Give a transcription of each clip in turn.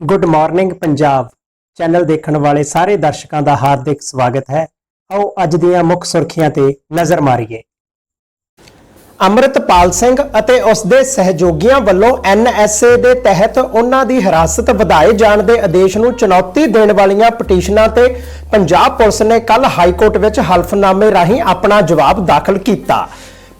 Good morning Punjab channel ਦੇਖਣ ਵਾਲੇ ਸਾਰੇ ਦਰਸ਼ਕਾਂ ਦਾ ਹਾਰਦਿਕ ਸਵਾਗਤ ਹੈ। ਆਓ ਅੱਜ ਦੀਆਂ ਮੁੱਖ ਸੁਰਖੀਆਂ ਤੇ ਨਜ਼ਰ ਮਾਰੀਏ। ਅੰਮ੍ਰਿਤਪਾਲ ਸਿੰਘ ਅਤੇ ਉਸ ਦੇ ਸਹਿਯੋਗੀਆਂ ਵੱਲੋਂ ਐਨਐਸਏ ਦੇ ਤਹਿਤ ਉਹਨਾਂ ਦੀ ਹਿਰਾਸਤ ਵਧਾਏ ਜਾਣ ਦੇ ਆਦੇਸ਼ ਨੂੰ ਚੁਣੌਤੀ ਦੇਣ ਵਾਲੀਆਂ ਪਟੀਸ਼ਨਾਂ ਤੇ ਪੰਜਾਬ ਪੁਲਿਸ ਨੇ ਕੱਲ ਹਾਈ ਕੋਰਟ ਵਿੱਚ ਹਲਫਨਾਮੇ ਰਾਹੀਂ ਆਪਣਾ ਜਵਾਬ ਦਾਖਲ ਕੀਤਾ।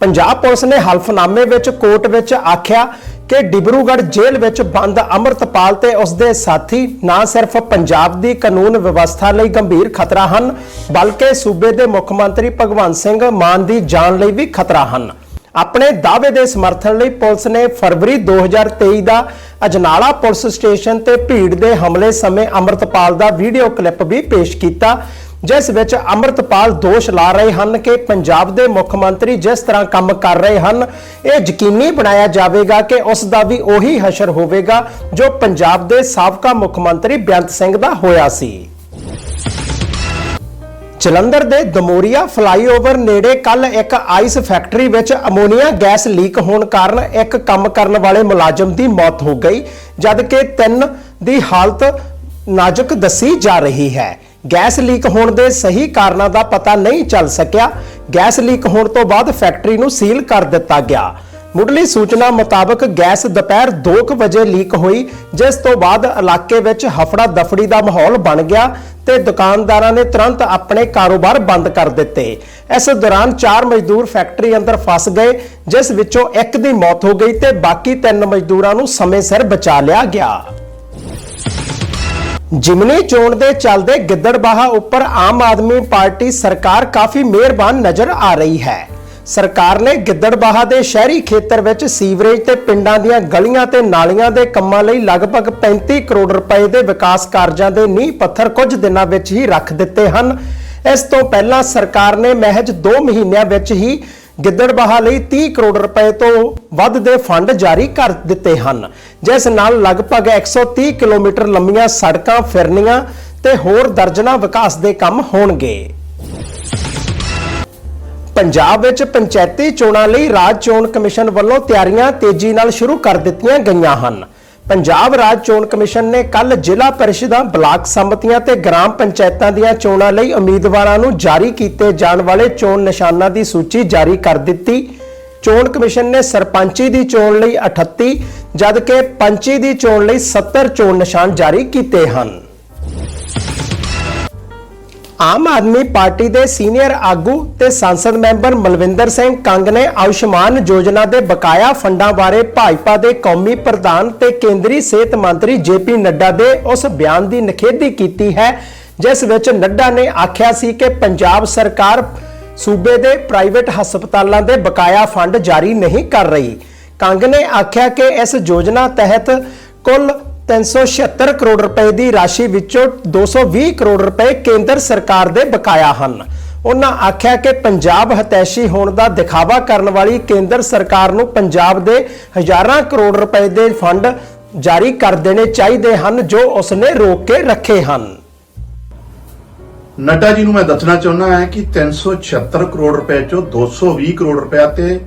ਪੰਜਾਬ ਪੁਲਿਸ ਨੇ ਹਲਫਨਾਮੇ ਵਿੱਚ ਕੋਰਟ ਵਿੱਚ ਆਖਿਆ ਕਿ ਡਿਬਰੂਗੜ੍ਹ ਜੇਲ੍ਹ ਵਿੱਚ ਬੰਦ ਅੰਮ੍ਰਿਤਪਾਲ ਤੇ ਉਸਦੇ ਸਾਥੀ ਨਾ ਸਿਰਫ ਪੰਜਾਬ ਦੀ ਕਾਨੂੰਨ ਵਿਵਸਥਾ ਲਈ ਗੰਭੀਰ ਖਤਰਾ ਹਨ, ਬਲਕਿ ਸੂਬੇ ਦੇ ਮੁੱਖ ਮੰਤਰੀ ਭਗਵੰਤ ਸਿੰਘ ਮਾਨ ਦੀ ਜਾਨ ਲਈ ਵੀ ਖਤਰਾ ਹਨ। ਆਪਣੇ ਦਾਅਵੇ ਦੇ ਸਮਰਥਨ ਲਈ ਪੁਲਿਸ ਨੇ ਫਰਵਰੀ 2023 ਦਾ ਅਜਨਾਲਾ ਪੁਲਿਸ ਸਟੇਸ਼ਨ ਤੇ ਭੀੜ ਦੇ ਹਮਲੇ ਸਮੇਂ ਅੰਮ੍ਰਿਤਪਾਲ ਦਾ ਵੀਡੀਓ ਕਲਿੱਪ ਵੀ ਪੇਸ਼ ਕੀਤਾ ਜਿਸ ਵਿੱਚ ਅੰਮ੍ਰਿਤਪਾਲ ਦੋਸ਼ ਲਾ ਰਹੇ ਹਨ ਕਿ ਪੰਜਾਬ ਦੇ ਮੁੱਖ ਮੰਤਰੀ ਜਿਸ ਤਰ੍ਹਾਂ ਕੰਮ ਕਰ ਰਹੇ ਹਨ, ਇਹ ਯਕੀਨੀ ਬਣਾਇਆ ਜਾਵੇਗਾ ਕਿ ਉਸ ਦਾ ਵੀ ਉਹੀ ਹਸ਼ਰ ਹੋਵੇਗਾ ਜੋ ਪੰਜਾਬ ਦੇ ਸਾਬਕਾ ਮੁੱਖ ਮੰਤਰੀ ਬੇਅੰਤ ਸਿੰਘ ਦਾ ਹੋਇਆ ਸੀ। ਜਲੰਧਰ ਦੇ ਦਮੋਰੀਆ ਫਲਾਈਓਵਰ ਨੇੜੇ ਕੱਲ ਇੱਕ ਆਈਸ ਫੈਕਟਰੀ ਵਿੱਚ ਅਮੋਨੀਆ ਗੈਸ ਲੀਕ ਹੋਣ ਕਾਰਨ ਇੱਕ ਕੰਮ ਕਰਨ ਵਾਲੇ ਮੁਲਾਜ਼ਮ ਦੀ ਮੌਤ ਹੋ ਗਈ, ਜਦਕਿ ਤਿੰਨ ਦੀ ਹਾਲਤ ਨਾਜ਼ੁਕ ਦੱਸੀ ਜਾ ਰਹੀ ਹੈ। ਗੈਸ ਲੀਕ ਹੋਣ ਦੇ ਸਹੀ ਕਾਰਨਾਂ ਦਾ ਪਤਾ ਨਹੀਂ ਚੱਲ ਸਕਿਆ। ਗੈਸ ਲੀਕ ਹੋਣ ਤੋਂ ਬਾਅਦ ਫੈਕਟਰੀ ਨੂੰ ਸੀਲ ਕਰ ਦਿੱਤਾ ਗਿਆ। ਮੁੱਢਲੀ ਸੂਚਨਾ ਮੁਤਾਬਕ ਗੈਸ ਦੁਪਹਿਰ 2:00 ਵਜੇ ਲੀਕ ਹੋਈ, ਜਿਸ ਤੋਂ ਬਾਅਦ ਇਲਾਕੇ ਵਿੱਚ ਹਫੜਾ ਦਫੜੀ ਦਾ ਮਾਹੌਲ ਬਣ ਗਿਆ ਤੇ ਦੁਕਾਨਦਾਰਾਂ ਨੇ ਤੁਰੰਤ ਆਪਣੇ ਕਾਰੋਬਾਰ ਬੰਦ ਕਰ ਦਿੱਤੇ। ਇਸ ਦੌਰਾਨ ਚਾਰ ਮਜ਼ਦੂਰ ਫੈਕਟਰੀ ਅੰਦਰ ਫਸ ਗਏ, ਜਿਸ ਵਿੱਚੋਂ ਇੱਕ ਦੀ ਮੌਤ ਹੋ ਗਈ ਤੇ ਬਾਕੀ ਤਿੰਨ ਮਜ਼ਦੂਰਾਂ ਨੂੰ ਸਮੇਂ ਸਿਰ ਬਚਾ ਲਿਆ ਗਿਆ। ਜਿਮਨੀ ਚੋਣ ਦੇ ਚੱਲਦੇ ਗਿੱਦੜਬਾਹਾ ਉੱਪਰ ਆਮ ਆਦਮੀ ਪਾਰਟੀ ਸਰਕਾਰ ਕਾਫੀ ਮਿਹਰਬਾਨ ਨਜ਼ਰ ਆ ਰਹੀ ਹੈ। ਸਰਕਾਰ ਨੇ ਗਿੱਦੜਬਾਹਾ ਦੇ ਸ਼ਹਿਰੀ ਖੇਤਰ ਵਿੱਚ ਸੀਵਰੇਜ ਤੇ ਪਿੰਡਾਂ ਦੀਆਂ ਗਲੀਆਂ ਤੇ ਨਾਲੀਆਂ ਦੇ ਕੰਮਾਂ ਲਈ ਲਗਭਗ 35 ਕਰੋੜ ਰੁਪਏ ਦੇ ਵਿਕਾਸ ਕਾਰਜਾਂ ਦੇ ਨੀਂਹ ਪੱਥਰ ਕੁਝ ਦਿਨਾਂ ਵਿੱਚ ਹੀ ਰੱਖ ਦਿੱਤੇ ਹਨ। ਇਸ ਤੋਂ ਪਹਿਲਾਂ ਸਰਕਾਰ ਨੇ ਮਹਿਜ 2 ਮਹੀਨਿਆਂ ਵਿੱਚ ਹੀ ਗਿੱਦੜਬਾਹਾ ਲਈ 30 ਕਰੋੜ ਰੁਪਏ ਤੋਂ ਵੱਧ ਦੇ ਫੰਡ ਜਾਰੀ ਕਰ ਦਿੱਤੇ ਹਨ। ਜਿਸ ਨਾਲ ਲਗਭਗ 130 ਕਿਲੋਮੀਟਰ ਲੰਮੀਆਂ ਸੜਕਾਂ ਫਿਰਨੀਆਂ ਤੇ ਹੋਰ ਦਰਜਨਾਂ ਵਿਕਾਸ ਦੇ ਕੰਮ ਹੋਣਗੇ। ਪੰਜਾਬ ਵਿੱਚ ਪੰਚਾਇਤੀ ਚੋਣਾਂ ਲਈ ਰਾਜ ਚੋਣ ਕਮਿਸ਼ਨ ਵੱਲੋਂ ਤਿਆਰੀਆਂ ਤੇਜ਼ੀ ਨਾਲ ਸ਼ੁਰੂ ਕਰ ਦਿੱਤੀਆਂ ਗਈਆਂ ਹਨ। ਪੰਜਾਬ ਰਾਜ ਚੋਣ ਕਮਿਸ਼ਨ ਨੇ ਕੱਲ ਜ਼ਿਲ੍ਹਾ ਪਰਿਸ਼ਦਾਂ ਬਲਾਕ ਸੰਮਤੀਆਂ ਤੇ ਗ੍ਰਾਮ ਪੰਚਾਇਤਾਂ ਦੀਆਂ ਚੋਣਾਂ ਲਈ ਉਮੀਦਵਾਰਾਂ ਨੂੰ ਜਾਰੀ ਕੀਤੇ ਜਾਣ ਵਾਲੇ ਚੋਣ ਨਿਸ਼ਾਨਾਂ ਦੀ ਸੂਚੀ ਜਾਰੀ ਕਰ ਦਿੱਤੀ। ਚੋਣ ਕਮਿਸ਼ਨ ਨੇ ਸਰਪੰਚੀ ਦੀ ਚੋਣ ਲਈ 38 ਜਦਕਿ ਪੰਚੀ ਦੀ ਚੋਣ ਲਈ 70 ਚੋਣ ਨਿਸ਼ਾਨ ਜਾਰੀ ਕੀਤੇ ਹਨ। ਆਮ ਆਦਮੀ ਪਾਰਟੀ ਦੇ ਸੀਨੀਅਰ ਆਗੂ ਤੇ ਸੰਸਦ ਮੈਂਬਰ ਮਲਵਿੰਦਰ ਸਿੰਘ ਕੰਗ ਨੇ ਆਯੁਸ਼ਮਾਨ ਯੋਜਨਾ ਦੇ ਬਕਾਇਆ ਫੰਡਾਂ ਬਾਰੇ ਭਾਜਪਾ ਦੇ ਕੌਮੀ ਪ੍ਰਧਾਨ ਤੇ ਕੇਂਦਰੀ ਸਿਹਤ ਮੰਤਰੀ ਜੇਪੀ ਨੱਡਾ ਦੇ ਉਸ ਬਿਆਨ ਦੀ ਨਿਖੇਧੀ ਕੀਤੀ ਹੈ, ਜਿਸ ਵਿੱਚ ਨੱਡਾ ਨੇ ਆਖਿਆ ਸੀ ਕਿ ਪੰਜਾਬ ਸਰਕਾਰ ਸੂਬੇ ਦੇ ਪ੍ਰਾਈਵੇਟ ਹਸਪਤਾਲਾਂ ਦੇ ਬਕਾਇਆ ਫੰਡ ਜਾਰੀ ਨਹੀਂ ਕਰ ਰਹੀ। ਕੰਗ ਨੇ ਆਖਿਆ ਕਿ ਇਸ ਯੋਜਨਾ ਤਹਿਤ ਕੁੱਲ 376 ਕਰੋੜ ਰੁਪਏ ਦੀ ਰਾਸ਼ੀ ਵਿੱਚੋਂ 220 ਕਰੋੜ ਰੁਪਏ ਕੇਂਦਰ ਸਰਕਾਰ ਦੇ ਬਕਾਇਆ ਹਨ। ਉਹਨਾਂ ਆਖਿਆ ਕਿ ਪੰਜਾਬ ਹਤੈਸ਼ੀ ਹੋਣ ਦਾ ਦਿਖਾਵਾ ਕਰਨ ਵਾਲੀ ਕੇਂਦਰ ਸਰਕਾਰ ਨੂੰ ਪੰਜਾਬ ਦੇ ਹਜ਼ਾਰਾਂ ਕਰੋੜ ਰੁਪਏ ਦੇ ਫੰਡ ਜਾਰੀ ਕਰ ਦੇਣੇ ਚਾਹੀਦੇ ਹਨ, ਜੋ ਉਸਨੇ ਰੋਕ ਕੇ ਰੱਖੇ ਹਨ। ਨੱਡਾ ਜੀ ਨੂੰ ਮੈਂ ਦੱਸਣਾ ਚਾਹੁੰਦਾ ਹਾਂ ਕਿ 376 ਕਰੋੜ ਰੁਪਏ ਚੋਂ 220 ਕਰੋੜ ਰੁਪਏ ਤੇ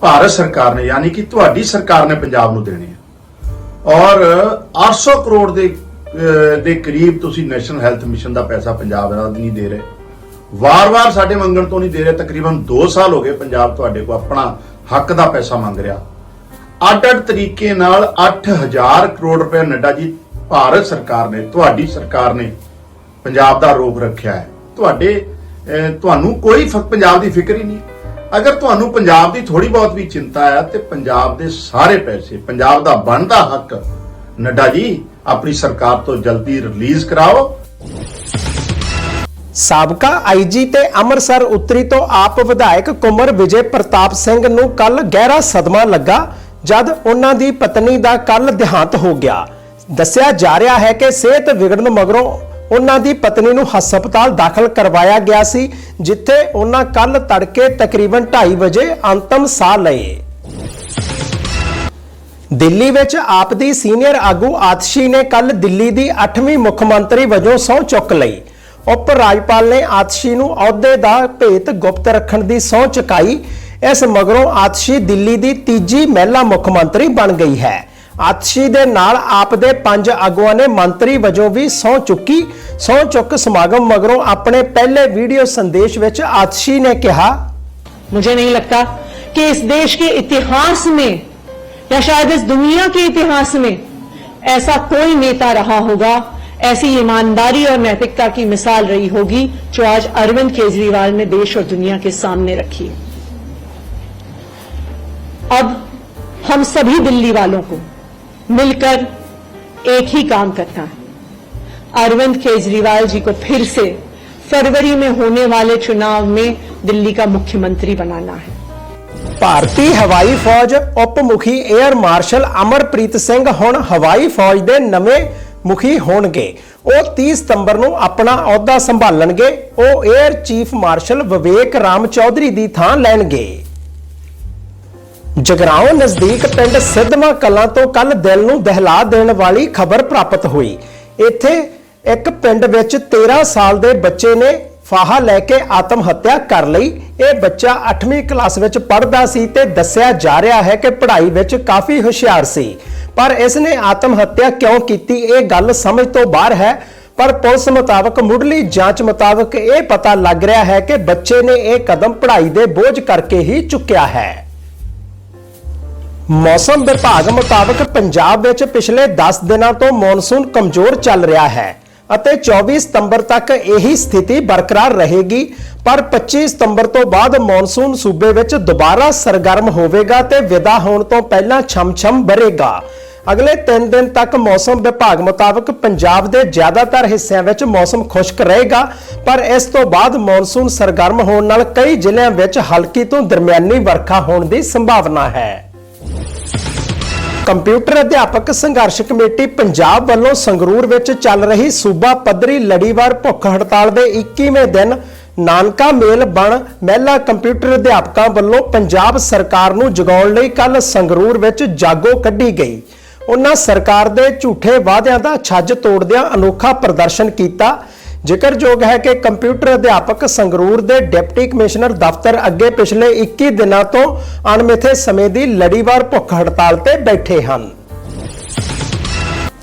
ਭਾਰਤ ਸਰਕਾਰ ਨੇ, ਯਾਨੀ ਕਿ ਤੁਹਾਡੀ ਸਰਕਾਰ ਨੇ ਪੰਜਾਬ ਨੂੰ ਦੇਣੇ ਆ। ਔਰ 800 ਕਰੋੜ ਦੇ ਦੇ ਕਰੀਬ ਤੁਸੀਂ ਨੈਸ਼ਨਲ ਹੈਲਥ ਮਿਸ਼ਨ ਦਾ ਪੈਸਾ ਪੰਜਾਬ ਨਾਲ ਨਹੀਂ ਦੇ ਰਹੇ। ਵਾਰ-ਵਾਰ ਸਾਡੇ ਮੰਗਣ ਤੋਂ ਨਹੀਂ ਦੇ ਰਹੇ, ਤਕਰੀਬਨ 2 ਸਾਲ ਹੋ ਗਏ ਪੰਜਾਬ ਤੁਹਾਡੇ ਕੋਲ ਆਪਣਾ ਹੱਕ ਦਾ ਪੈਸਾ ਮੰਗ ਰਿਹਾ। ਅੱਡ-ਅੱਡ ਤਰੀਕੇ ਨਾਲ 8000 ਕਰੋੜ ਰੁਪਏ ਨੱਡਾ ਜੀ ਭਾਰਤ ਸਰਕਾਰ ਨੇ, ਤੁਹਾਡੀ ਸਰਕਾਰ ਨੇ ਪੰਜਾਬ ਦਾ ਰੋਕ ਰੱਖਿਆ ਹੈ। ਤੁਹਾਡੇ ਤੁਹਾਨੂੰ ਕੋਈ ਫ- ਪੰਜਾਬ ਦੀ ਫਿਕਰ ਹੀ ਨਹੀਂ। ਅਗਰ ਤੁਹਾਨੂੰ ਪੰਜਾਬ ਦੀ ਥੋੜੀ ਬਹੁਤ ਵੀ ਚਿੰਤਾ ਹੈ ਤੇ ਪੰਜਾਬ ਦੇ ਸਾਰੇ ਪੈਸੇ, ਪੰਜਾਬ ਦਾ ਬਣਦਾ ਹੱਕ, ਨੱਡਾ ਜੀ, ਆਪਣੀ ਸਰਕਾਰ ਤੋਂ ਜਲਦੀ ਰਿਲੀਜ਼ ਕਰਾਓ। ਸਾਬਕਾ ਆਈਜੀ ਤੇ ਅੰਮ੍ਰਿਤਸਰ ਉੱਤਰੀ ਤੋਂ ਆਪ ਵਿਧਾਇਕ ਕੁਮਰ ਵਿਜੇ ਪ੍ਰਤਾਪ ਸਿੰਘ ਨੂੰ ਕੱਲ ਗਹਿਰਾ ਸਦਮਾ ਲੱਗਾ, ਜਦ ਉਹਨਾਂ ਦੀ ਪਤਨੀ ਦਾ ਕੱਲ ਦੇਹਾਂਤ ਹੋ ਗਿਆ। ਦੱਸਿਆ ਜਾ ਰਿਹਾ ਹੈ ਕਿ ਸਿਹਤ ਵਿਗੜਨ ਮਗਰੋਂ ਉਹਨਾਂ ਦੀ ਪਤਨੀ ਨੂੰ ਹਸਪਤਾਲ ਦਾਖਲ ਕਰਵਾਇਆ ਗਿਆ ਸੀ, ਜਿੱਥੇ ਉਹਨਾਂ ਕੱਲ ਤੜਕੇ ਤਕਰੀਬਨ 2:30 ਵਜੇ ਅੰਤਮ ਸਾਹ ਲਏ। ਦਿੱਲੀ ਵਿੱਚ ਆਪ ਦੀ ਸੀਨੀਅਰ ਆਗੂ ਆਤਸ਼ੀ ਨੇ ਕੱਲ ਦਿੱਲੀ ਦੀ 8ਵੀਂ ਮੁੱਖ ਮੰਤਰੀ ਵਜੋਂ ਸਹੁੰ ਚੁੱਕ ਲਈ। ਉਪ ਰਾਜਪਾਲ ਨੇ ਆਤਸ਼ੀ ਨੂੰ ਅਹੁਦੇ ਦਾ ਭੇਤ ਗੁਪਤ ਰੱਖਣ ਦੀ ਸਹੁੰ ਚੁਕਾਈ। ਇਸ ਮਗਰੋਂ ਆਤਸ਼ੀ ਦਿੱਲੀ ਦੀ ਤੀਜੀ ਮਹਿਲਾ ਮੁੱਖ ਮੰਤਰੀ ਬਣ ਗਈ ਹੈ। ਆਤਸ਼ੀ ਦੇ ਨਾਲ ਆਪ ਦੇ ਪੰਜ ਆਗੂਆਂ ਨੇ ਮੰਤਰੀ ਵਜੋਂ ਵੀ ਸਹੁੰ ਚੁੱਕੀ ਸਹੁੰ ਚੁੱਕ ਸਮਾਗਮ ਮਗਰੋਂ ਆਪਣੇ ਪਹਿਲੇ ਵੀਡੀਓ ਸੰਦੇਸ਼ ਵਿੱਚ ਆਤਸ਼ੀ ਨੇ ਕਿਹਾ मुझे नहीं लगता कि इस देश के इतिहास में या शायद इस दुनिया के इतिहास में ऐसा कोई नेता रहा होगा ऐसी ईमानदारी और नैतिकता की मिसाल रही होगी जो आज अरविंद केजरीवाल ने देश और दुनिया के सामने रखी है अब हम सभी दिल्ली वालों को मिलकर एक ही काम करता है। अरविंद केजरीवाल जी को फिर से फरवरी में होने वाले चुनाव में दिल्ली का मुख्यमंत्री बनाना है। ਭਾਰਤੀ ਹਵਾਈ ਫੌਜ ਉਪ ਮੁਖੀ 에ਅਰ ਮਾਰਸ਼ਲ ਅਮਰਪ੍ਰੀਤ ਸਿੰਘ ਹੁਣ ਹਵਾਈ ਫੌਜ ਦੇ ਨਵੇਂ ਮੁਖੀ ਹੋਣਗੇ ਉਹ 30 ਸਤੰਬਰ ਨੂੰ ਆਪਣਾ ਅਹੁਦਾ ਸੰਭਾਲਣਗੇ ਉਹ air chief marshal Vivek Ram Chaudhari ਦੀ ਥਾਂ ਲੈਣਗੇ ਜਗਰਾਉਂ ਨਜ਼ਦੀਕ ਪਿੰਡ ਸਿੱਧਵਾਂ ਕਲਾਂ ਤੋਂ ਕੱਲ ਦਿਲ ਨੂੰ ਦਹਿਲਾ ਦੇਣ ਵਾਲੀ ਖਬਰ ਪ੍ਰਾਪਤ ਹੋਈ। ਇੱਥੇ ਇੱਕ ਪਿੰਡ ਵਿੱਚ 13 ਸਾਲ ਦੇ ਬੱਚੇ ਨੇ ਫਾਹਾ ਲੈ ਕੇ ਆਤਮ ਹੱਤਿਆ ਕਰ ਲਈ। ਇਹ ਬੱਚਾ 8ਵੀਂ ਕਲਾਸ ਵਿੱਚ ਪੜ੍ਹਦਾ ਸੀ ਤੇ ਦੱਸਿਆ ਜਾ ਰਿਹਾ ਹੈ ਕਿ ਪੜ੍ਹਾਈ ਵਿੱਚ ਕਾਫੀ ਹੁਸ਼ਿਆਰ ਸੀ। ਪਰ ਇਸ ਨੇ ਆਤਮ ਹੱਤਿਆ ਕਿਉਂ ਕੀਤੀ ਇਹ ਗੱਲ ਸਮਝ ਤੋਂ ਬਾਹਰ ਹੈ। ਪਰ ਪੁਲਿਸ ਮੁਤਾਬਕ ਮੁੱਢਲੀ ਜਾਂਚ ਮੁਤਾਬਕ ਇਹ ਪਤਾ ਲੱਗ ਰਿਹਾ ਹੈ ਕਿ ਬੱਚੇ ਨੇ ਇਹ ਕਦਮ ਪੜ੍ਹਾਈ ਦੇ ਬੋਝ ਕਰਕੇ ਹੀ ਚੁੱਕਿਆ ਹੈ। ਮੌਸਮ ਵਿਭਾਗ ਮੁਤਾਬਕ ਪੰਜਾਬ ਵਿੱਚ ਪਿਛਲੇ 10 ਦਿਨਾਂ ਤੋਂ ਮੌਨਸੂਨ ਕਮਜ਼ੋਰ ਚੱਲ ਰਿਹਾ ਹੈ ਅਤੇ 24 ਸਤੰਬਰ ਤੱਕ ਇਹੀ ਸਥਿਤੀ ਬਰਕਰਾਰ ਰਹੇਗੀ, ਪਰ 25 ਸਤੰਬਰ ਤੋਂ ਬਾਅਦ ਮੌਨਸੂਨ ਸੂਬੇ ਵਿੱਚ ਦੁਬਾਰਾ ਸਰਗਰਮ ਹੋਵੇਗਾ ਤੇ ਵਿਦਾ ਹੋਣ ਤੋਂ ਪਹਿਲਾਂ ਛਮਛਮ ਬਰੇਗਾ ਅਗਲੇ 3 ਦਿਨ ਤੱਕ ਮੌਸਮ ਵਿਭਾਗ ਮੁਤਾਬਕ ਪੰਜਾਬ ਦੇ ਜ਼ਿਆਦਾਤਰ ਹਿੱਸਿਆਂ ਵਿੱਚ ਮੌਸਮ ਖੁਸ਼ਕ ਰਹੇਗਾ, ਪਰ ਇਸ ਤੋਂ ਬਾਅਦ ਮੌਨਸੂਨ ਸਰਗਰਮ ਹੋਣ ਨਾਲ ਕਈ ਜ਼ਿਲ੍ਹਿਆਂ ਵਿੱਚ ਹਲਕੀ ਤੋਂ ਦਰਮਿਆਨੀ ਵਰਖਾ ਹੋਣ ਦੀ ਸੰਭਾਵਨਾ ਹੈ। ਕੰਪਿਊਟਰ ਅਧਿਆਪਕ ਸੰਘਰਸ਼ ਕਮੇਟੀ ਪੰਜਾਬ ਵੱਲੋਂ ਸੰਗਰੂਰ ਵਿੱਚ ਚੱਲ ਰਹੀ ਸੂਬਾ ਪੱਧਰੀ ਲੜੀਵਾਰ ਭੁੱਖ ਹੜਤਾਲ ਦੇ 21ਵੇਂ ਦਿਨ ਨਾਨਕਾ ਮੇਲ ਬਣ ਮਹਿਲਾ ਕੰਪਿਊਟਰ ਅਧਿਆਪਕਾਂ ਵੱਲੋਂ ਪੰਜਾਬ ਸਰਕਾਰ ਨੂੰ ਜਗਾਉਣ ਲਈ ਕੱਲ ਸੰਗਰੂਰ ਵਿੱਚ ਜਾਗੋ ਕੱਢੀ ਗਈ। ਉਹਨਾਂ ਸਰਕਾਰ ਦੇ ਝੂਠੇ ਵਾਅਦਿਆਂ ਦਾ ਛੱਜ ਤੋੜਦਿਆਂ ਅਨੋਖਾ ਪ੍ਰਦਰਸ਼ਨ ਕੀਤਾ। ਜ਼ਿਕਰਯੋਗ ਹੈ ਕਿ ਕੰਪਿਊਟਰ ਅਧਿਆਪਕ ਸੰਗਰੂਰ ਦੇ ਡਿਪਟੀ ਕਮਿਸ਼ਨਰ ਦਫ਼ਤਰ ਅੱਗੇ ਪਿਛਲੇ 21 ਦਿਨਾਂ ਤੋਂ ਅਣਮਿੱਥੇ ਸਮੇਂ ਦੀ ਲੜੀਵਾਰ ਭੁੱਖ ਹੜਤਾਲ ਤੇ ਬੈਠੇ ਹਨ।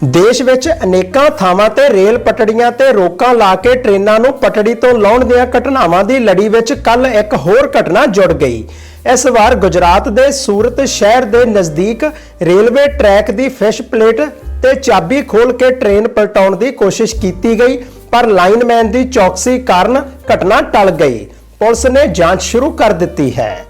ਦੇਸ਼ ਵਿੱਚ ਅਨੇਕਾਂ ਥਾਵਾਂ ਤੇ ਰੇਲ ਪਟੜੀਆਂ ਤੇ ਰੋਕਾਂ ਲਾ ਕੇ ਟ੍ਰੇਨਾਂ ਨੂੰ ਪਟੜੀ ਤੋਂ ਲਾਉਣ ਦੀਆਂ ਘਟਨਾਵਾਂ ਦੀ ਲੜੀ ਵਿੱਚ ਕੱਲ ਇੱਕ ਹੋਰ ਘਟਨਾ ਜੁੜ ਗਈ। ਇਸ ਵਾਰ ਗੁਜਰਾਤ ਦੇ ਸੂਰਤ ਸ਼ਹਿਰ ਦੇ ਨਜ਼ਦੀਕ ਰੇਲਵੇ ਟਰੈਕ ਦੀ ਫਿਸ਼ ਪਲੇਟ ਤੇ ਚਾਬੀ ਖੋਲ ਕੇ ਟ੍ਰੇਨ ਪਲਟਾਉਣ ਦੀ ਕੋਸ਼ਿਸ਼ ਕੀਤੀ ਗਈ। ਪਰ ਲਾਈਨਮੈਨ ਦੀ ਚੌਕਸੀ ਕਾਰਨ ਘਟਨਾ ਟਲ ਗਈ। ਪੁਲਿਸ ਨੇ ਜਾਂਚ ਸ਼ੁਰੂ ਕਰ ਦਿੱਤੀ ਹੈ।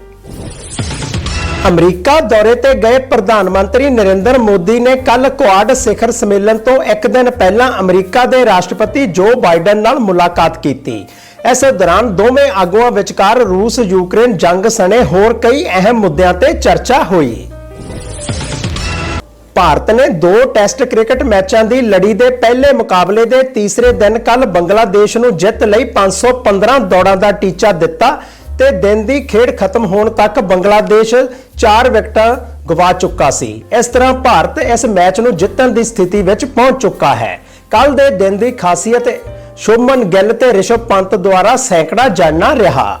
ਅਮਰੀਕਾ ਦੌਰੇ ਤੇ ਗਏ ਪ੍ਰਧਾਨ ਮੰਤਰੀ ਨਰਿੰਦਰ ਮੋਦੀ ਨੇ ਕੱਲ ਕੁਆਡ ਸਿਖਰ ਸੰਮੇਲਨ ਤੋਂ ਇੱਕ ਦਿਨ ਪਹਿਲਾਂ ਅਮਰੀਕਾ ਦੇ ਰਾਸ਼ਟਰਪਤੀ ਜੋ ਬਾਈਡਨ ਨਾਲ ਮੁਲਾਕਾਤ ਕੀਤੀ। ਇਸ ਦੌਰਾਨ ਦੋਵੇਂ ਆਗੂਆਂ ਵਿਚਕਾਰ ਰੂਸ ਯੂਕਰੇਨ ਜੰਗ ਸਣੇ ਹੋਰ ਕਈ ਅਹਿਮ ਮੁੱਦਿਆਂ ਤੇ ਚਰਚਾ ਹੋਈ। ਭਾਰਤ ਨੇ ਦੋ ਟੈਸਟ ਕ੍ਰਿਕਟ ਮੈਚਾਂ ਦੀ ਲੜੀ ਦੇ ਪਹਿਲੇ ਮੁਕਾਬਲੇ ਦੇ ਤੀਸਰੇ ਦਿਨ ਕੱਲ ਬੰਗਲਾਦੇਸ਼ ਨੂੰ ਜਿੱਤ ਲਈ 515 ਦੌੜਾਂ ਦਾ ਟੀਚਾ ਦਿੱਤਾ ਤੇ ਦਿਨ ਦੀ ਖੇਡ ਖਤਮ ਹੋਣ ਤੱਕ ਬੰਗਲਾਦੇਸ਼ 4 ਵਿਕਟਾਂ ਗਵਾ ਚੁੱਕਾ ਸੀ। ਇਸ ਤਰ੍ਹਾਂ ਭਾਰਤ ਇਸ ਮੈਚ ਨੂੰ ਜਿੱਤਣ ਦੀ ਸਥਿਤੀ ਵਿੱਚ ਪਹੁੰਚ ਚੁੱਕਾ ਹੈ। ਕੱਲ ਦੇ ਦਿਨ ਦੀ ਖਾਸੀਅਤ ਸ਼ੁਭਮਨ ਗਿੱਲ ਤੇ ਰਿਸ਼ਭ ਪੰਤ ਦੁਆਰਾ ਸੈਂਕੜਾ ਜਾਣਾ ਰਿਹਾ।